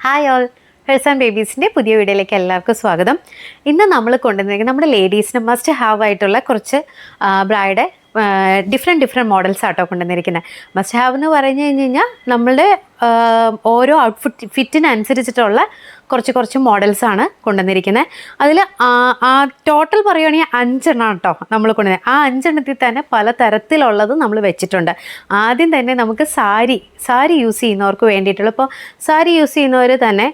Hi all hers and ബേബീസിന്റെ പുതിയ വീഡിയോയിലേക്ക് എല്ലാവർക്കും സ്വാഗതം. ഇന്ന് നമ്മൾ കൊണ്ടുവന്നിരിക്കുന്നത് നമ്മുടെ ലേഡീസിന് മസ്റ്റ് ഹാവ് ആയിട്ടുള്ള കുറച്ച് ബ്രൈഡ് ഡിഫറെന്റ് ഡിഫറെന്റ് മോഡൽസ് ആട്ടോ കൊണ്ടുവന്നിരിക്കുന്നത് മസ്റ്റ് ഹാവ് എന്ന് പറഞ്ഞു കഴിഞ്ഞ് കഴിഞ്ഞാൽ നമ്മളുടെ ഓരോ ഔട്ട്ഫിറ്റ് ഫിറ്റിനനുസരിച്ചിട്ടുള്ള കുറച്ച് കുറച്ച് മോഡൽസ് ആണ് കൊണ്ടുവന്നിരിക്കുന്നത് അതിൽ ആ ടോട്ടൽ പറയുകയാണെങ്കിൽ അഞ്ചെണ്ണം കേട്ടോ നമ്മൾ കൊണ്ടുവന്നത് ആ അഞ്ചെണ്ണത്തിൽ തന്നെ പല തരത്തിലുള്ളത് നമ്മൾ വെച്ചിട്ടുണ്ട്. ആദ്യം തന്നെ നമുക്ക് സാരി സാരി യൂസ് ചെയ്യുന്നവർക്ക് വേണ്ടിയിട്ടുള്ള ഇപ്പോൾ സാരി യൂസ് ചെയ്യുന്നവർ തന്നെ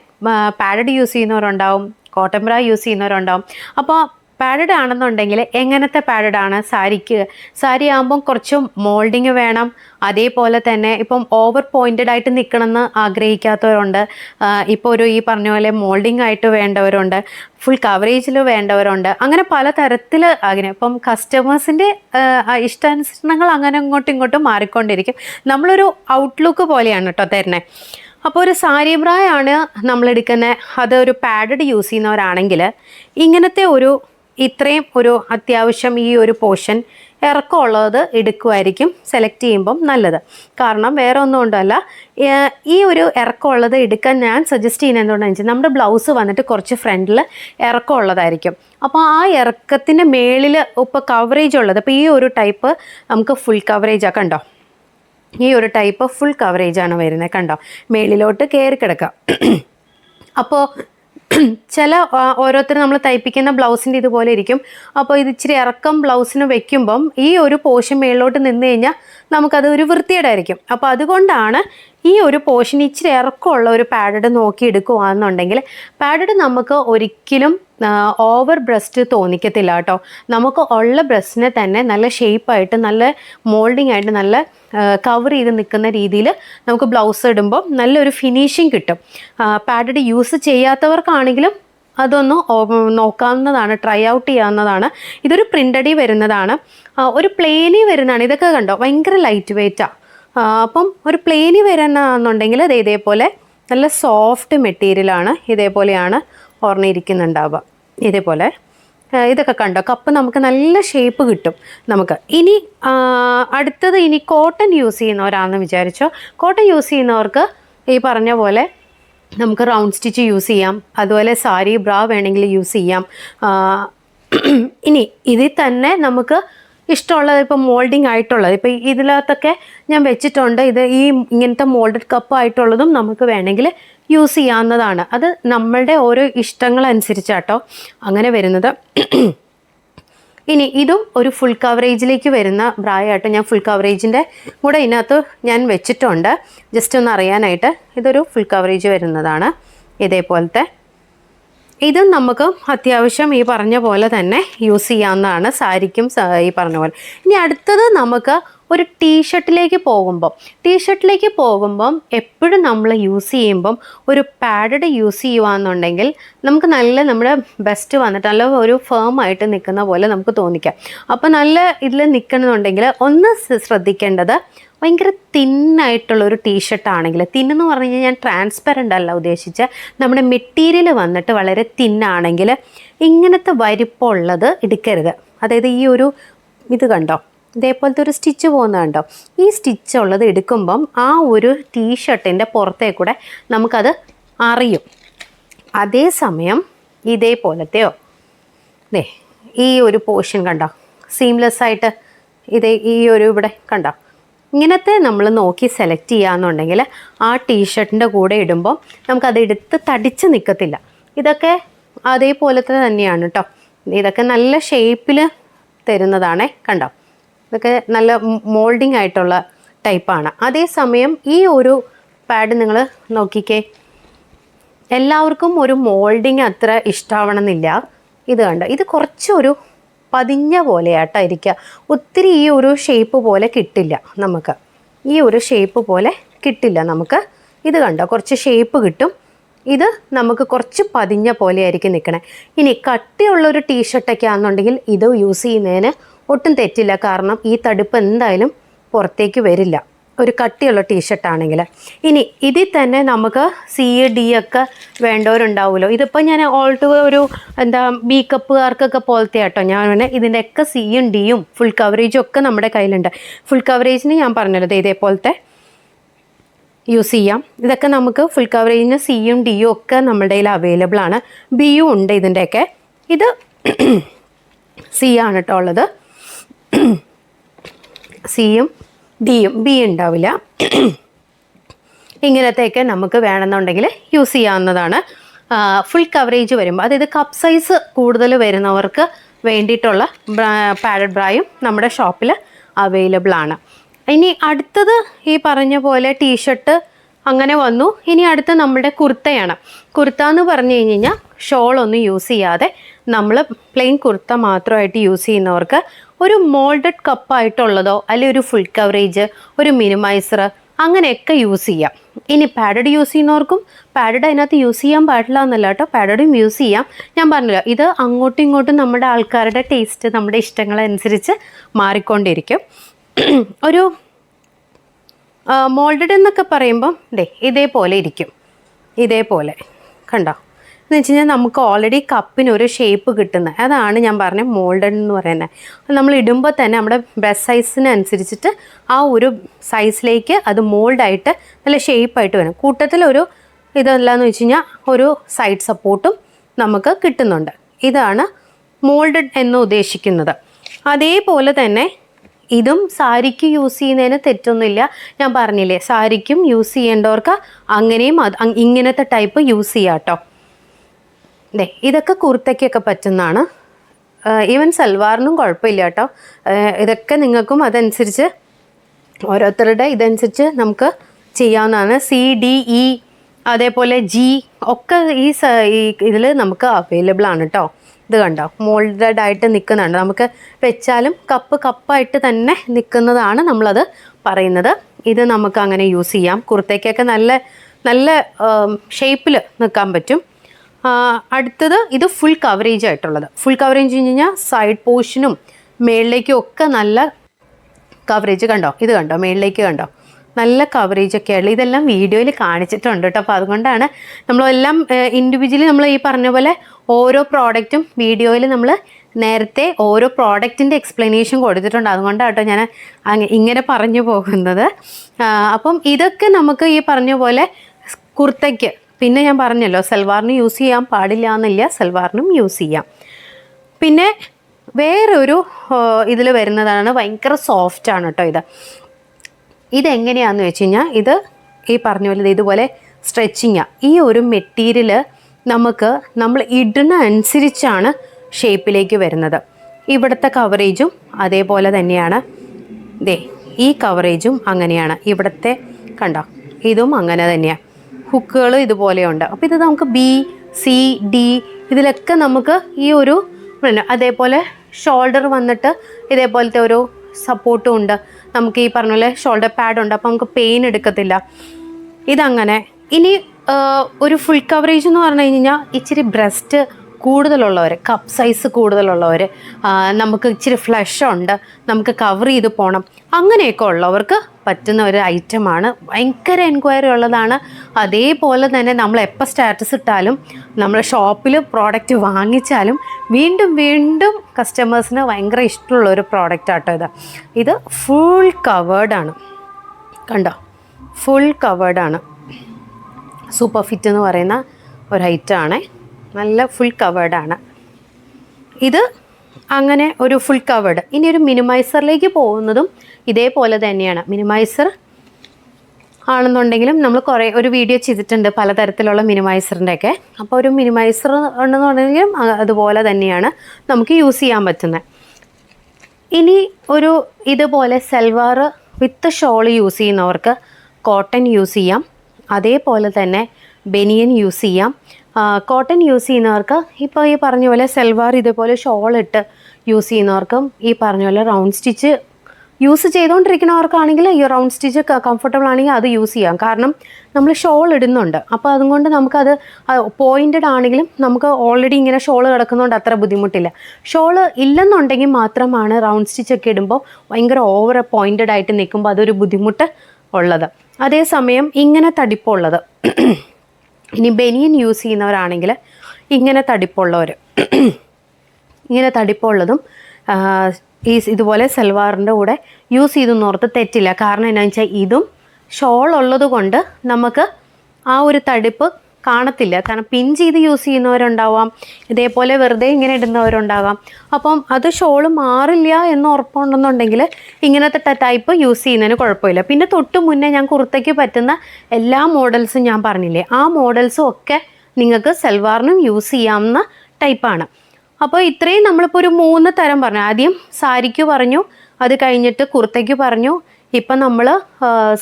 പാഡഡ് യൂസ് ചെയ്യുന്നവരുണ്ടാവും കോട്ടൺ ബ്രാ യൂസ് ചെയ്യുന്നവരുണ്ടാവും. അപ്പോൾ പാഡഡ് ആണെന്നുണ്ടെങ്കിൽ എങ്ങനത്തെ പാഡഡ് ആണ്? സാരിക്ക്. സാരി ആകുമ്പം കുറച്ച് മോൾഡിങ് വേണം. അതേപോലെ തന്നെ ഇപ്പം ഓവർ പോയിന്റഡ് ആയിട്ട് നിൽക്കണമെന്ന് ആഗ്രഹിക്കാത്തവരുണ്ട്. ഇപ്പോൾ ഒരു ഈ പറഞ്ഞ പോലെ മോൾഡിങ് ആയിട്ട് വേണ്ടവരുണ്ട്. ഫുൾ കവറേജിൽ വേണ്ടവരുണ്ട്. അങ്ങനെ പല തരത്തിൽ അങ്ങനെ ഇപ്പം കസ്റ്റമേഴ്സിന്റെ ഇഷ്ടാനുസരണങ്ങൾ അങ്ങനെ അങ്ങോട്ടും ഇങ്ങോട്ടും മാറിക്കൊണ്ടിരിക്കും. നമ്മളൊരു ഔട്ട്ലുക്ക് പോലെയാണ് കേട്ടോ തരുന്നത് അപ്പോൾ ഒരു സാരി ബ്രായാണ് നമ്മൾ എടുക്കുന്നത് അത് ഒരു പാഡഡ് യൂസ് ചെയ്യുന്നവരാണെങ്കിൽ ഇങ്ങനത്തെ ഒരു ഇത്രയും ഒരു അത്യാവശ്യം ഈ ഒരു പോർഷൻ ഇറക്കമുള്ളത് എടുക്കുമായിരിക്കും സെലക്ട് ചെയ്യുമ്പം നല്ലത്. കാരണം വേറെ ഒന്നും കൊണ്ടല്ല. ഈ ഒരു ഇറക്കമുള്ളത് എടുക്കാൻ ഞാൻ സജസ്റ്റ് ചെയ്യുന്നത് എന്തുകൊണ്ടാണെന്ന് വെച്ചാൽ നമ്മുടെ ബ്ലൗസ് വന്നിട്ട് കുറച്ച് ഫ്രണ്ടിൽ ഇറക്കമുള്ളതായിരിക്കും. അപ്പോൾ ആ ഇറക്കത്തിന്റെ മേളിൽ ഇപ്പോൾ കവറേജ് ഉള്ളത് അപ്പോൾ ഈ ഒരു ടൈപ്പ് നമുക്ക് ഫുൾ കവറേജ് ആ കണ്ടോ? ഈ ഒരു ടൈപ്പ് ഫുൾ കവറേജ് ആണ് വരുന്നത് കണ്ടോ? മേളിലോട്ട് കയറി കിടക്കാം അപ്പോൾ ചില ഓരോരുത്തർ നമ്മൾ തയ്പ്പിക്കുന്ന ബ്ലൗസിന്റെ ഇതുപോലെ ഇരിക്കും. അപ്പോൾ ഇത് ഇച്ചിരി ഇറക്കം ബ്ലൗസിന് വെക്കുമ്പം ഈ ഒരു പോഷൻ മേളിലോട്ട് നിന്ന് കഴിഞ്ഞാൽ നമുക്കത് ഒരു വൃത്തിയേടായിരിക്കും അപ്പോൾ അതുകൊണ്ടാണ് ഈ ഒരു പോഷൻ ഇച്ചിരി ഇറക്കമുള്ള ഒരു പാഡഡ് നോക്കി എടുക്കുകയാണെന്നുണ്ടെങ്കിൽ പാഡഡ് നമുക്ക് ഒരിക്കലും ഓവർ ബ്രസ്റ്റ് തോന്നിക്കത്തില്ല കേട്ടോ. നമുക്ക് ഉള്ള ബ്രസ്റ്റിനെ തന്നെ നല്ല ഷേപ്പായിട്ട് നല്ല മോൾഡിംഗ് ആയിട്ട് നല്ല കവർ ചെയ്ത് നിൽക്കുന്ന രീതിയിൽ നമുക്ക് ബ്ലൗസ് ഇടുമ്പോൾ നല്ലൊരു ഫിനിഷിങ് കിട്ടും. പാഡഡ് യൂസ് ചെയ്യാത്തവർക്കാണെങ്കിലും അതൊന്ന് നോക്കാവുന്നതാണ് ട്രൈ ഔട്ട് ചെയ്യാവുന്നതാണ്. ഇതൊരു പ്രിന്റഡി വരുന്നതാണ്. ഒരു പ്ലെയിനിൽ വരുന്നതാണ്. ഇതൊക്കെ കണ്ടോ? ഭയങ്കര ലൈറ്റ് വെയ്റ്റാണ് അപ്പം ഒരു പ്ലെയിനിൽ വരുന്നതെന്നുണ്ടെങ്കിൽ അത് ഇതേപോലെ നല്ല സോഫ്റ്റ് മെറ്റീരിയലാണ് ഇതേപോലെയാണ് ഓർണിരിക്കുന്നുണ്ടാവുക ഇതേപോലെ. ഇതൊക്കെ കണ്ടോ? കപ്പ് നമുക്ക് നല്ല ഷേപ്പ് കിട്ടും നമുക്ക്. ഇനി അടുത്തത് ഇനി കോട്ടൺ യൂസ് ചെയ്യുന്നവരാണെന്ന് വിചാരിച്ചോ? കോട്ടൺ യൂസ് ചെയ്യുന്നവർക്ക് ഈ പറഞ്ഞ പോലെ നമുക്ക് റൗണ്ട് സ്റ്റിച്ച് യൂസ് ചെയ്യാം. അതുപോലെ സാരി ബ്രാ വേണമെങ്കിൽ യൂസ് ചെയ്യാം. ഇനി ഇതിൽ തന്നെ നമുക്ക് ഇഷ്ടമുള്ളത് ഇപ്പോൾ മോൾഡിങ് ആയിട്ടുള്ളത്. ഇപ്പോൾ ഇതിനകത്തൊക്കെ ഞാൻ വെച്ചിട്ടുണ്ട്. ഇത് ഈ ഇങ്ങനത്തെ മോൾഡഡ് കപ്പ് ആയിട്ടുള്ളതും നമുക്ക് വേണമെങ്കിൽ യൂസ് ചെയ്യാവുന്നതാണ്. അത് നമ്മളുടെ ഓരോ ഇഷ്ടങ്ങളനുസരിച്ചാട്ടോ അങ്ങനെ വരുന്നത്. ഇനി ഇതും ഒരു ഫുൾ കവറേജിലേക്ക് വരുന്ന ബ്രായായിട്ട് ഞാൻ ഫുൾ കവറേജിന്റെ കൂടെ ഇതിനകത്ത് ഞാൻ വെച്ചിട്ടുണ്ട്. ജസ്റ്റ് ഒന്ന് അറിയാനായിട്ട് ഇതൊരു ഫുൾ കവറേജ് വരുന്നതാണ്. ഇതേപോലത്തെ ഇതും നമുക്ക് അത്യാവശ്യം ഈ പറഞ്ഞ പോലെ തന്നെ യൂസ് ചെയ്യാവുന്നതാണ് സാരിക്കും ഈ പറഞ്ഞ പോലെ. ഇനി അടുത്തത് നമുക്ക് ഒരു ടീഷർട്ടിലേക്ക് പോകുമ്പം. ടീഷർട്ടിലേക്ക് പോകുമ്പം എപ്പോഴും നമ്മൾ യൂസ് ചെയ്യുമ്പം ഒരു പാഡഡ് യൂസ് ചെയ്യുകയെന്നുണ്ടെങ്കിൽ നമുക്ക് നല്ല നമ്മുടെ ബെസ്റ്റ് വന്നിട്ട് നല്ല ഒരു ഫേം ആയിട്ട് നിൽക്കുന്ന പോലെ നമുക്ക് തോന്നിക്കാം. അപ്പോൾ നല്ല ഇതിൽ നിൽക്കണമെന്നുണ്ടെങ്കിൽ ഒന്ന് ശ്ര- ശ്രദ്ധിക്കേണ്ടത് ഭയങ്കര തിന്നായിട്ടുള്ള ഒരു ടീഷർട്ട് ആണെങ്കിൽ തിന്നെന്ന് പറഞ്ഞു കഴിഞ്ഞാൽ ഞാൻ ട്രാൻസ്പെറന്റ് അല്ല ഉദ്ദേശിച്ച്. നമ്മുടെ മെറ്റീരിയൽ വന്നിട്ട് വളരെ തിന്നാണെങ്കിൽ ഇങ്ങനത്തെ വരിപ്പുള്ളത് എടുക്കരുത്. അതായത് ഈ ഒരു ഇത് കണ്ടോ? ഇതേപോലത്തെ ഒരു സ്റ്റിച്ച് പോകുന്നത് കണ്ടോ? ഈ സ്റ്റിച്ച് ഉള്ളത് എടുക്കുമ്പം ആ ഒരു ടീഷർട്ടിന്റെ പുറത്തേക്കൂടെ നമുക്കത് അറിയും. അതേസമയം ഇതേപോലത്തെയോ? ദേ ഈ ഒരു പോർഷൻ കണ്ടോ? സീംലെസ് ആയിട്ട് ഇതേ ഈ ഒരു ഇവിടെ കണ്ടോ? ഇങ്ങനത്തെ നമ്മൾ നോക്കി സെലക്ട് ചെയ്യാന്നുണ്ടെങ്കിൽ ആ ടീഷർട്ടിന്റെ കൂടെ ഇടുമ്പോൾ നമുക്കത് എടുത്ത് തടിച്ച് നിൽക്കത്തില്ല ഇതൊക്കെ അതേപോലത്തെ തന്നെയാണ് കേട്ടോ ഇതൊക്കെ നല്ല ഷേപ്പിൽ തരുന്നതാണേ കണ്ടോ? ഇതൊക്കെ നല്ല മോൾഡിംഗ് ആയിട്ടുള്ള ടൈപ്പാണ് അതേസമയം ഈ ഒരു പാഡ് നിങ്ങൾ നോക്കിക്കേ. എല്ലാവർക്കും ഒരു മോൾഡിങ് അത്ര ഇഷ്ടമാവണമെന്നില്ല ഇത് കണ്ടോ? ഇത് കുറച്ചൊരു പതിഞ്ഞ പോലെയാട്ടോ ഇരിക്കുക ഒത്തിരി ഈ ഒരു ഷേപ്പ് പോലെ കിട്ടില്ല നമുക്ക്. ഈ ഒരു ഷേപ്പ് പോലെ കിട്ടില്ല നമുക്ക്. ഇത് കണ്ടോ? കുറച്ച് ഷേപ്പ് കിട്ടും. ഇത് നമുക്ക് കുറച്ച് പതിഞ്ഞ പോലെ ആയിരിക്കും നിൽക്കണേ ഇനി കട്ടിയുള്ള ഒരു ടീഷർട്ടൊക്കെ ആണെന്നുണ്ടെങ്കിൽ ഇത് യൂസ് ചെയ്യുന്നതിന് ഒട്ടും തെറ്റില്ല. കാരണം ഈ തടുപ്പ് എന്തായാലും പുറത്തേക്ക് വരില്ല. ഒരു കട്ടിയുള്ള ടീഷർട്ട് ആണെങ്കിൽ. ഇനി ഇതിൽ തന്നെ നമുക്ക് സി ഡി ഒക്കെ വേണ്ടവരുണ്ടാവുമല്ലോ. ഇതിപ്പോൾ ഞാൻ ഓൾട്ട് ഒരു എന്താ ബി കപ്പുകാർക്കൊക്കെ പോലത്തെ കേട്ടോ ഞാൻ പിന്നെ ഇതിന്റെയൊക്കെ സിയും ഡിയും ഫുൾ കവറേജും ഒക്കെ നമ്മുടെ കയ്യിലുണ്ട്. ഫുൾ കവറേജിന് ഞാൻ പറഞ്ഞല്ലോ ഇതേപോലത്തെ യൂസ് ചെയ്യാം. ഇതൊക്കെ നമുക്ക് ഫുൾ കവറേജിന് സിയും ഡിയും ഒക്കെ നമ്മുടെ കയ്യിൽ അവൈലബിൾ ആണ്. ബിയും ഉണ്ട് ഇതിന്റെയൊക്കെ. ഇത് സി ആണ് കേട്ടോ ഉള്ളത്. സിയും ഡിയും ബി ഉണ്ടാവില്ല. ഇങ്ങനത്തെയൊക്കെ നമുക്ക് വേണമെന്നുണ്ടെങ്കിൽ യൂസ് ചെയ്യാവുന്നതാണ്. ഫുൾ കവറേജ് വരുമ്പോൾ അതായത് കപ്പ് സൈസ് കൂടുതൽ വരുന്നവർക്ക് വേണ്ടിയിട്ടുള്ള പാഡഡ് ബ്രായും നമ്മുടെ ഷോപ്പിൽ അവൈലബിൾ ആണ്. ഇനി അടുത്തത് ഈ പറഞ്ഞ പോലെ ടീഷർട്ട് അങ്ങനെ വന്നു. ഇനി അടുത്ത നമ്മുടെ കുർത്തയാണ്. കുർത്ത എന്ന് പറഞ്ഞു കഴിഞ്ഞ് കഴിഞ്ഞാൽ ഷോളൊന്നും യൂസ് ചെയ്യാതെ നമ്മൾ പ്ലെയിൻ കുർത്ത മാത്രമായിട്ട് യൂസ് ചെയ്യുന്നവർക്ക് ഒരു മോൾഡഡ് കപ്പായിട്ടുള്ളതോ അല്ലെങ്കിൽ ഒരു ഫുൾ കവറേജ് ഒരു മിനിമൈസർ അങ്ങനെയൊക്കെ യൂസ് ചെയ്യാം. ഇനി പാഡഡ് യൂസ് ചെയ്യുന്നവർക്കും പാഡഡ് അതിനകത്ത് യൂസ് ചെയ്യാൻ പാടില്ല എന്നല്ല കേട്ടോ. പാഡഡും യൂസ് ചെയ്യാം. ഞാൻ പറഞ്ഞില്ല ഇത് അങ്ങോട്ടും ഇങ്ങോട്ടും നമ്മുടെ ആൾക്കാരുടെ ടേസ്റ്റ് നമ്മുടെ ഇഷ്ടങ്ങളനുസരിച്ച് മാറിക്കൊണ്ടിരിക്കും. ഒരു മോൾഡഡ് എന്നൊക്കെ പറയുമ്പം ദേ ഇതേപോലെ ഇരിക്കും. ഇതേപോലെ. കണ്ടോ? എന്ന് വെച്ച് കഴിഞ്ഞാൽ നമുക്ക് ഓൾറെഡി കപ്പിന് ഒരു ഷേപ്പ് കിട്ടുന്നത് അതാണ് ഞാൻ പറഞ്ഞ മോൾഡഡ് എന്ന് പറയുന്നത് നമ്മൾ ഇടുമ്പോൾ തന്നെ നമ്മുടെ ബ്രസ്റ്റ് സൈസിനനുസരിച്ചിട്ട് ആ ഒരു സൈസിലേക്ക് അത് മോൾഡായിട്ട് നല്ല ഷേപ്പായിട്ട് വരും. കൂട്ടത്തിൽ ഒരു ഇതല്ലാന്ന് വെച്ച് കഴിഞ്ഞാൽ ഒരു സൈഡ് സപ്പോർട്ടും നമുക്ക് കിട്ടുന്നുണ്ട്. ഇതാണ് മോൾഡഡ് എന്ന് ഉദ്ദേശിക്കുന്നത്. അതേപോലെ തന്നെ ഇതും സാരിക്ക് യൂസ് ചെയ്യുന്നതിന് തെറ്റൊന്നുമില്ല. ഞാൻ പറഞ്ഞില്ലേ സാരിക്കും യൂസ് ചെയ്യേണ്ടവർക്ക് അങ്ങനെയും ഇങ്ങനത്തെ ടൈപ്പ് യൂസ് ചെയ്യാം കേട്ടോ ദേ ഇതൊക്കെ കുർത്തയ്ക്കൊക്കെ പറ്റുന്നതാണ്. ഈവൻ സൽവാറിനും കുഴപ്പമില്ല കേട്ടോ. ഇതൊക്കെ നിങ്ങൾക്കും അതനുസരിച്ച് ഓരോരുത്തരുടെ ഇതനുസരിച്ച് നമുക്ക് ചെയ്യാവുന്നതാണ്. സി ഡി ഇ അതേപോലെ ജി ഒക്കെ ഈ ഇതിൽ നമുക്ക് അവൈലബിൾ ആണ് കേട്ടോ. ഇത് കണ്ടോ? മോൾഡഡ് ആയിട്ട് നിൽക്കുന്നുണ്ട് നമുക്ക് വെച്ചാലും കപ്പ് കപ്പായിട്ട് തന്നെ നിൽക്കുന്നതാണ് നമ്മളത് പറയുന്നത്. ഇത് നമുക്ക് അങ്ങനെ യൂസ് ചെയ്യാം. കുർത്തയ്ക്കൊക്കെ നല്ല നല്ല ഷേപ്പിൽ നിൽക്കാൻ പറ്റും. അടുത്തത് ഇത് ഫുൾ കവറേജ് ആയിട്ടുള്ളത്. ഫുൾ കവറേജ് കഴിഞ്ഞ് കഴിഞ്ഞാൽ സൈഡ് പോർഷനും മേളിലേക്കും ഒക്കെ നല്ല കവറേജ് കണ്ടോ? ഇത് കണ്ടോ? മേളിലേക്ക് കണ്ടോ? നല്ല കവറേജ് ഒക്കെ ഒക്കെയുള്ള ഇതെല്ലാം വീഡിയോയിൽ കാണിച്ചിട്ടുണ്ട് കേട്ടോ. അപ്പോൾ അതുകൊണ്ടാണ് നമ്മളെല്ലാം ഇൻഡിവിജ്വലി നമ്മൾ ഈ പറഞ്ഞ പോലെ ഓരോ പ്രോഡക്റ്റും വീഡിയോയിൽ നമ്മൾ നേരത്തെ ഓരോ പ്രോഡക്റ്റിന്റെ എക്സ്പ്ലനേഷൻ കൊടുത്തിട്ടുണ്ട്. അതുകൊണ്ടാണ് കേട്ടോ ഞാൻ ഇങ്ങനെ പറഞ്ഞു പോകുന്നത്. അപ്പം ഇതൊക്കെ നമുക്ക് ഈ പറഞ്ഞ പോലെ കുർത്തയ്ക്ക് പിന്നെ ഞാൻ പറഞ്ഞല്ലോ സൽവാറിന് യൂസ് ചെയ്യാൻ പാടില്ല എന്നില്ല സൽവാറിനും യൂസ് ചെയ്യാം. പിന്നെ വേറൊരു ഇതിൽ വരുന്നതാണ് ഭയങ്കര സോഫ്റ്റ് ആണ് കേട്ടോ ഇത്. ഇതെങ്ങനെയാന്ന് വെച്ച് കഴിഞ്ഞാൽ ഇത് ഈ പറഞ്ഞ പോലെ ഇതുപോലെ സ്ട്രെച്ചിങ്ങാണ് ഈ ഒരു മെറ്റീരിയൽ നമുക്ക് നമ്മൾ ഇടുന്ന അനുസരിച്ചാണ് ഷേപ്പിലേക്ക് വരുന്നത്. ഇവിടുത്തെ കവറേജും അതേപോലെ തന്നെയാണ്. ദേ ഈ കവറേജും അങ്ങനെയാണ്. ഇവിടുത്തെ കണ്ടോ ഇതും അങ്ങനെ തന്നെയാണ് ഹുക്കുകൾ ഇതുപോലെയുണ്ട്. അപ്പോൾ ഇത് നമുക്ക് ബി സി ഡി ഇതിലൊക്കെ നമുക്ക് ഈ ഒരു അതേപോലെ ഷോൾഡർ വന്നിട്ട് ഇതേപോലത്തെ ഒരു സപ്പോർട്ടും ഉണ്ട്. നമുക്ക് ഈ പറഞ്ഞ പോലെ ഷോൾഡർ പാഡ് ഉണ്ട്. അപ്പോൾ നമുക്ക് പെയിൻ എടുക്കത്തില്ല. ഇതങ്ങനെ. ഇനി ഒരു ഫുൾ കവറേജ് എന്ന് പറഞ്ഞു കഴിഞ്ഞാൽ ഇച്ചിരി ബ്രസ്റ്റ് കൂടുതലുള്ളവർ കപ്പ് സൈസ് കൂടുതലുള്ളവർ നമുക്ക് ഇച്ചിരി ഫ്ലഷ് ഉണ്ട്. നമുക്ക് കവർ ചെയ്ത് പോകണം അങ്ങനെയൊക്കെ ഉള്ളവർക്ക് പറ്റുന്ന ഒരു ഐറ്റമാണ്. ഭയങ്കര എൻക്വയറി ഉള്ളതാണ്. അതേപോലെ തന്നെ നമ്മൾ എപ്പോൾ സ്റ്റാറ്റസ് ഇട്ടാലും നമ്മൾ ഷോപ്പിൽ പ്രോഡക്റ്റ് വാങ്ങിച്ചാലും വീണ്ടും വീണ്ടും കസ്റ്റമേഴ്സിന് ഭയങ്കര ഇഷ്ടമുള്ള ഒരു പ്രോഡക്റ്റ് ആട്ടോ ഇത്. ഇത് ഫുൾ കവേർഡാണ് കണ്ടോ? ഫുൾ കവേർഡാണ് സൂപ്പർ ഫിറ്റ് എന്ന് പറയുന്ന ഒരു ഐറ്റമാണ് നല്ല ഫുൾ കവേർഡാണ് ഇത് അങ്ങനെ ഒരു ഫുൾ കവേർഡ് ഇനി ഒരു മിനിമൈസറിലേക്ക് പോകുന്നതും ഇതേപോലെ തന്നെയാണ്. മിനിമൈസർ ആണെന്നുണ്ടെങ്കിലും നമ്മൾ കുറേ ഒരു വീഡിയോ ചെയ്തിട്ടുണ്ട് പലതരത്തിലുള്ള മിനിമൈസറിന്റെ ഒക്കെ അപ്പോൾ ഒരു മിനിമൈസർ ഉണ്ടെന്നുണ്ടെങ്കിലും അതുപോലെ തന്നെയാണ് നമുക്ക് യൂസ് ചെയ്യാൻ പറ്റുന്നത്. ഇനി ഒരു ഇതുപോലെ സൽവാർ വിത്ത് ഷോൾ യൂസ് ചെയ്യുന്നവർക്ക് കോട്ടൺ യൂസ് ചെയ്യാം. അതേപോലെ തന്നെ ബനിയൻ യൂസ് ചെയ്യാം. കോട്ടൺ യൂസ് ചെയ്യുന്നവർക്ക് ഇപ്പോൾ ഈ പറഞ്ഞ പോലെ സെൽവാർ ഇതേപോലെ ഷോൾ ഇട്ട് യൂസ് ചെയ്യുന്നവർക്കും ഈ പറഞ്ഞ പോലെ റൗണ്ട് സ്റ്റിച്ച് യൂസ് ചെയ്തുകൊണ്ടിരിക്കുന്നവർക്കാണെങ്കിൽ ഈ റൗണ്ട് സ്റ്റിച്ച് കംഫർട്ടബിൾ ആണെങ്കിൽ അത് യൂസ് ചെയ്യാം. കാരണം നമ്മൾ ഷോൾ ഇടുന്നുണ്ട്. അപ്പോൾ അതുകൊണ്ട് നമുക്കത് പോയിന്റഡ് ആണെങ്കിലും നമുക്ക് ഓൾറെഡി ഇങ്ങനെ ഷോൾ കിടക്കുന്നതുകൊണ്ട് അത്ര ബുദ്ധിമുട്ടില്ല. ഷോൾ ഇല്ലെന്നുണ്ടെങ്കിൽ മാത്രമാണ് റൗണ്ട് സ്റ്റിച്ച് ഒക്കെ ഇടുമ്പോൾ ഭയങ്കര ഓവർ പോയിന്റഡ് ആയിട്ട് നിൽക്കുമ്പോൾ അതൊരു ബുദ്ധിമുട്ട് ഉള്ളത്. അതേസമയം ഇങ്ങനെ തടിപ്പുള്ളത്. ഇനി ബനിയൻ യൂസ് ചെയ്യുന്നവരാണെങ്കിൽ ഇങ്ങനെ തടിപ്പുള്ളവർ. ഇങ്ങനെ തടിപ്പുള്ളതും ഈ ഇതുപോലെ സൽവാറിന്റെ കൂടെ യൂസ് ചെയ്തു ഓർത്ത് തെറ്റില്ല. കാരണം എന്താണെന്ന് വെച്ചാൽ ഇതും ഷോൾ ഉള്ളത് കൊണ്ട് നമുക്ക് ആ ഒരു തടിപ്പ് കാണത്തില്ല. കാരണം പിൻ ചെയ്ത് യൂസ് ചെയ്യുന്നവരുണ്ടാവാം. ഇതേപോലെ വെറുതെ ഇങ്ങനെ ഇടുന്നവരുണ്ടാകാം. അപ്പം അത് ഷോൾ മാറില്ല എന്ന് ഉറപ്പുണ്ടെന്നുണ്ടെങ്കിൽ ഇങ്ങനത്തെ ടൈപ്പ് യൂസ് ചെയ്യുന്നതിന് കുഴപ്പമില്ല. പിന്നെ തൊട്ട് മുന്നേ ഞാൻ കുർത്തയ്ക്ക് പറ്റുന്ന എല്ലാ മോഡൽസും ഞാൻ പറഞ്ഞില്ലേ? ആ മോഡൽസും ഒക്കെ നിങ്ങൾക്ക് സൽവാറിനും യൂസ് ചെയ്യാവുന്ന ടൈപ്പാണ് അപ്പോൾ ഇത്രയും നമ്മളിപ്പോൾ ഒരു മൂന്ന് തരം പറഞ്ഞു. ആദ്യം സാരിക്ക് പറഞ്ഞു അത് കഴിഞ്ഞിട്ട് കുർത്തയ്ക്ക് പറഞ്ഞു ഇപ്പം നമ്മൾ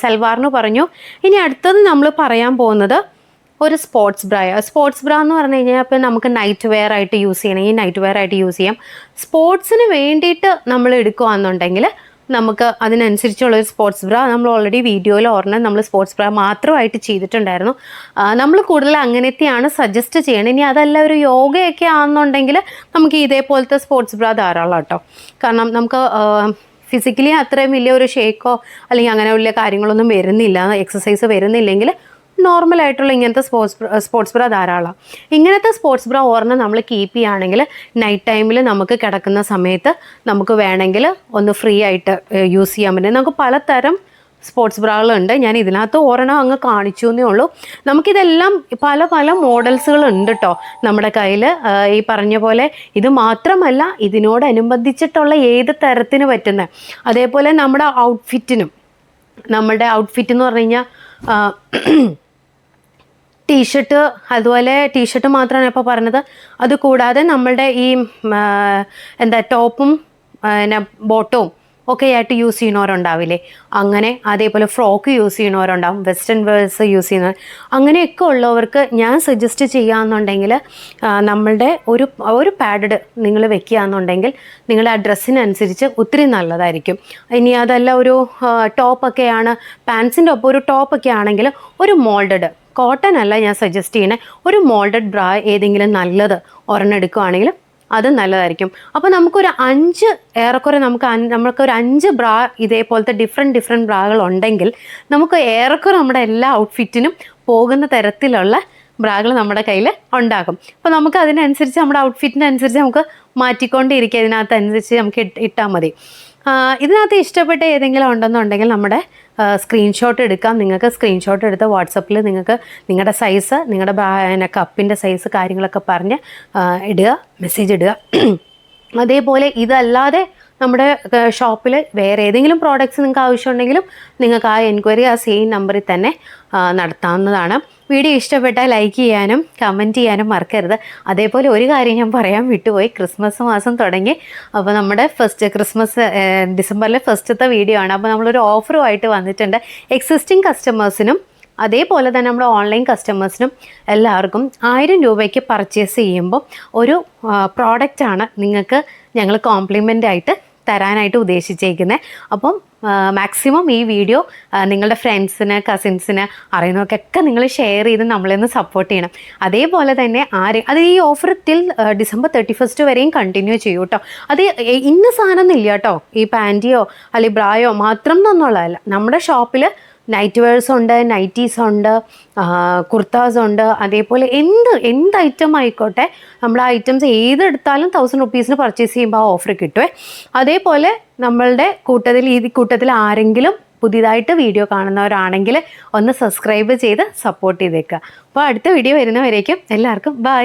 സൽവാറിന് പറഞ്ഞു. ഇനി അടുത്തത് നമ്മൾ പറയാൻ പോകുന്നത് ഒരു സ്പോർട്സ് ബ്ര സ്പോർട്സ് ബ്ര എന്ന് പറഞ്ഞു കഴിഞ്ഞാൽ ഇപ്പം നമുക്ക് നൈറ്റ് വെയർ ആയിട്ട് യൂസ് ചെയ്യണമെങ്കിൽ നൈറ്റ് വെയർ ആയിട്ട് യൂസ് ചെയ്യാം. സ്പോർട്സിന് വേണ്ടിയിട്ട് നമ്മൾ എടുക്കുകയാണെന്നുണ്ടെങ്കിൽ നമുക്ക് അതിനനുസരിച്ചുള്ള ഒരു സ്പോർട്സ് ബ്ര നമ്മൾ ഓൾറെഡി വീഡിയോയിൽ ഓർണ നമ്മൾ സ്പോർട്സ് ബ്ര മാത്രമായിട്ട് ചെയ്തിട്ടുണ്ടായിരുന്നു. നമ്മൾ കൂടുതൽ അങ്ങനത്തെയാണ് സജസ്റ്റ് ചെയ്യണം. ഇനി അതല്ല ഒരു യോഗയൊക്കെ ആണെന്നുണ്ടെങ്കിൽ നമുക്ക് ഇതേപോലത്തെ സ്പോർട്സ് ബ്ര ധാരാളം കേട്ടോ കാരണം നമുക്ക് ഫിസിക്കലി അത്രയും വലിയ ഒരു ഷേക്കോ അല്ലെങ്കിൽ അങ്ങനെ വലിയ കാര്യങ്ങളൊന്നും വരുന്നില്ല. എക്സസൈസ് വരുന്നില്ലെങ്കിൽ നോർമൽ ആയിട്ടുള്ള ഇങ്ങനത്തെ സ്പോർട്സ് സ്പോർട്സ് ബ്ര ധാരാളം. ഇങ്ങനത്തെ സ്പോർട്സ് ബ്ര ഓർണ നമ്മൾ കീപ്പ് ചെയ്യുകയാണെങ്കിൽ നൈറ്റ് ടൈമിൽ നമുക്ക് കിടക്കുന്ന സമയത്ത് നമുക്ക് വേണമെങ്കിൽ ഒന്ന് ഫ്രീ ആയിട്ട് യൂസ് ചെയ്യാൻ പറ്റും. നമുക്ക് പലതരം സ്പോർട്സ് ബ്രാകളുണ്ട് ഞാൻ ഇതിനകത്ത് ഒരെണ്ണം അങ്ങ് കാണിച്ചു എന്നേ ഉള്ളൂ. നമുക്കിതെല്ലാം പല പല മോഡൽസുകൾ ഉണ്ട് കേട്ടോ നമ്മുടെ കയ്യിൽ ഈ പറഞ്ഞ പോലെ ഇത് മാത്രമല്ല ഇതിനോടനുബന്ധിച്ചിട്ടുള്ള ഏത് തരത്തിന് പറ്റുന്ന. അതേപോലെ നമ്മുടെ ഔട്ട്ഫിറ്റിനും നമ്മുടെ ഔട്ട്ഫിറ്റ് എന്ന് പറഞ്ഞു കഴിഞ്ഞാൽ ടീഷർട്ട് അതുപോലെ ടീഷർട്ട് മാത്രമാണ് ഇപ്പോൾ പറഞ്ഞത്. അത് കൂടാതെ നമ്മളുടെ ഈ എന്താ ടോപ്പും പിന്നെ ബോട്ടവും ഒക്കെ ആയിട്ട് യൂസ് ചെയ്യുന്നവരുണ്ടാവില്ലേ? അങ്ങനെ അതേപോലെ ഫ്രോക്ക് യൂസ് ചെയ്യുന്നവരുണ്ടാവും വെസ്റ്റേൺ വേഴ്സ് യൂസ് ചെയ്യുന്നവർ അങ്ങനെയൊക്കെ ഉള്ളവർക്ക് ഞാൻ സജസ്റ്റ് ചെയ്യുകയാണെന്നുണ്ടെങ്കിൽ നമ്മളുടെ ഒരു ഒരു പാഡഡ് നിങ്ങൾ വെക്കുകയാണെന്നുണ്ടെങ്കിൽ നിങ്ങളുടെ ആ ഡ്രസ്സിനനുസരിച്ച് ഒത്തിരി നല്ലതായിരിക്കും. ഇനി അതല്ല ഒരു ടോപ്പൊക്കെയാണ് പാൻസിന്റെ ഒപ്പം ഒരു ടോപ്പൊക്കെ ആണെങ്കിൽ ഒരു മോൾഡഡ് കോട്ടൺ അല്ല ഞാൻ സജസ്റ്റ് ചെയ്യുന്നത് ഒരു മോൾഡഡ് ബ്രാ ഏതെങ്കിലും നല്ലത് ഒരെണ്ണം എടുക്കുകയാണെങ്കിൽ അത് നല്ലതായിരിക്കും. അപ്പോൾ നമുക്കൊരു അഞ്ച് ഏറെക്കുറെ നമുക്ക് നമുക്ക് ഒരു അഞ്ച് ബ്രാ ഇതേപോലത്തെ ഡിഫറെന്റ് ഡിഫറെന്റ് ബ്രാകൾ ഉണ്ടെങ്കിൽ നമുക്ക് ഏറെക്കുറെ നമ്മുടെ എല്ലാ ഔട്ട്ഫിറ്റിനും പോകുന്ന തരത്തിലുള്ള ബ്രാകൾ നമ്മുടെ കയ്യിൽ ഉണ്ടാകും. അപ്പോൾ നമുക്ക് അതിനനുസരിച്ച് നമ്മുടെ ഔട്ട്ഫിറ്റിനനുസരിച്ച് നമുക്ക് മാറ്റിക്കൊണ്ടിരിക്കുക. ഇതിനകത്ത് അനുസരിച്ച് നമുക്ക് ഇട്ടാൽ മതി. ഇതിനകത്ത് ഇഷ്ടപ്പെട്ട ഏതെങ്കിലും ഉണ്ടെന്നുണ്ടെങ്കിൽ നമ്മുടെ സ്ക്രീൻഷോട്ട് എടുക്കാം. നിങ്ങൾക്ക് സ്ക്രീൻഷോട്ട് എടുത്ത് വാട്സപ്പിൽ നിങ്ങൾക്ക് നിങ്ങളുടെ സൈസ് നിങ്ങളുടെ പിന്നെ കപ്പിന്റെ സൈസ് കാര്യങ്ങളൊക്കെ പറഞ്ഞ് ഇടുക മെസ്സേജ് ഇടുക. അതേപോലെ ഇതല്ലാതെ നമ്മുടെ ഷോപ്പിൽ വേറെ ഏതെങ്കിലും പ്രോഡക്റ്റ്സ് നിങ്ങൾക്ക് ആവശ്യമുണ്ടെങ്കിലും നിങ്ങൾക്ക് ആ എൻക്വയറി ആ സെയിം നമ്പറിൽ തന്നെ നടത്താവുന്നതാണ്. വീഡിയോ ഇഷ്ടപ്പെട്ടാൽ ലൈക്ക് ചെയ്യാനും കമന്റ് ചെയ്യാനും മറക്കരുത്. അതേപോലെ ഒരു കാര്യം ഞാൻ പറയാൻ വിട്ടുപോയി. ക്രിസ്മസ് മാസം തുടങ്ങി. അപ്പോൾ നമ്മുടെ ഫസ്റ്റ് ക്രിസ്മസ് ഡിസംബറിലെ ഫസ്റ്റത്തെ വീഡിയോ ആണ്. അപ്പോൾ നമ്മളൊരു ഓഫറുമായിട്ട് വന്നിട്ടുണ്ട്. എക്സിസ്റ്റിംഗ് കസ്റ്റമേഴ്സിനും അതേപോലെ തന്നെ നമ്മുടെ ഓൺലൈൻ കസ്റ്റമേഴ്സിനും എല്ലാവർക്കും ആയിരം രൂപയ്ക്ക് പർച്ചേസ് ചെയ്യുമ്പോൾ ഒരു പ്രോഡക്റ്റാണ് നിങ്ങൾക്ക് ഞങ്ങൾ കോംപ്ലിമെന്റ് ആയിട്ട് തരാനായിട്ട് ഉദ്ദേശിച്ചേക്കുന്നത് അപ്പം മാക്സിമം ഈ വീഡിയോ നിങ്ങളുടെ ഫ്രണ്ട്സിന് കസിൻസിന് അറിയുന്നവർക്കൊക്കെ നിങ്ങൾ ഷെയർ ചെയ്ത് നമ്മളെ ഒന്ന് സപ്പോർട്ട് ചെയ്യണം. അതേപോലെ തന്നെ ആര് അത് ഈ offer till December thirty first വരെയും കണ്ടിന്യൂ ചെയ്യൂ കേട്ടോ അത് ഇന്ന സാധനം എന്നില്ല കേട്ടോ ഈ പാന്റിയോ അല്ലെങ്കിൽ ബ്രായോ മാത്രം എന്നുള്ളതല്ല നമ്മുടെ ഷോപ്പിൽ നൈറ്റ് വെയർസ് ഉണ്ട് നൈറ്റീസ് ഉണ്ട് കുർത്താസ് ഉണ്ട് അതേപോലെ എന്ത് എന്ത് ഐറ്റം ആയിക്കോട്ടെ നമ്മൾ ആ ഐറ്റംസ് ഏതെടുത്താലും തൗസൻഡ് റുപ്പീസിന് പർച്ചേസ് ചെയ്യുമ്പോൾ ആ ഓഫർ കിട്ടുമേ അതേപോലെ നമ്മളുടെ കൂട്ടത്തിൽ ഈ കൂട്ടത്തിൽ ആരെങ്കിലും പുതിയതായിട്ട് വീഡിയോ കാണുന്നവരാണെങ്കിൽ ഒന്ന് സബ്സ്ക്രൈബ് ചെയ്ത് സപ്പോർട്ട് ചെയ്തേക്കുക അപ്പോൾ അടുത്ത വീഡിയോ വരുന്നവരേക്കും എല്ലാവർക്കും ബൈ